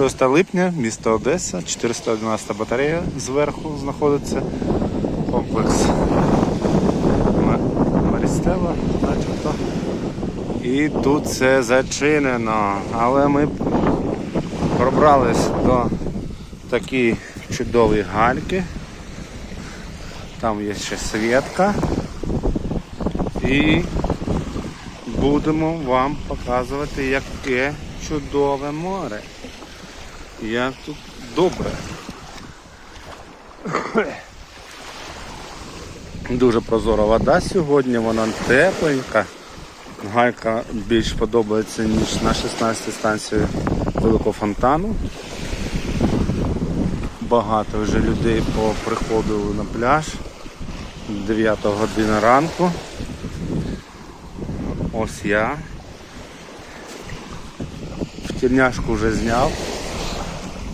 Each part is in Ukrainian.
6 липня, місто Одеса, 411 батарея зверху знаходиться комплекс Марістела. І тут все зачинено. Але ми пробрались до такої чудової гальки. Там є ще світка. І будемо вам показувати, яке чудове море. Як тут добре. Дуже прозора вода сьогодні, вона тепленька. Гайка більш подобається, ніж на 16 станції великого фонтану. Багато вже людей поприходили на пляж. 9 година ранку. Ось я. В тільняшку вже зняв.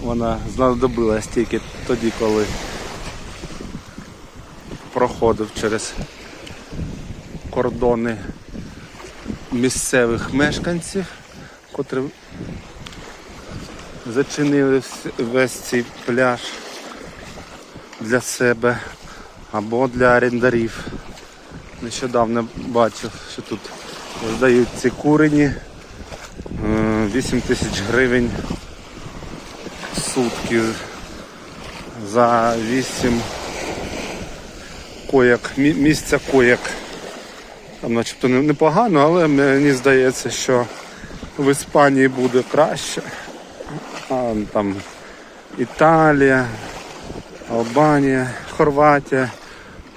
Вона знадобилась тільки тоді, коли проходив через кордони місцевих мешканців, котрі зачинили весь цей пляж для себе або для орендарів. Нещодавно бачив, що тут здають ці курені е, 8 тисяч гривень сутки за 8 кояк, місця кояк. Там начебто непогано, але мені здається, що в Іспанії буде краще. А там Італія, Албанія, Хорватія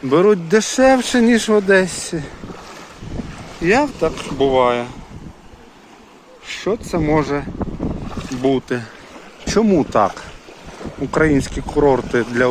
беруть дешевше, ніж в Одесі. Як так буває? Що це може бути? Чому так? Українські курорти для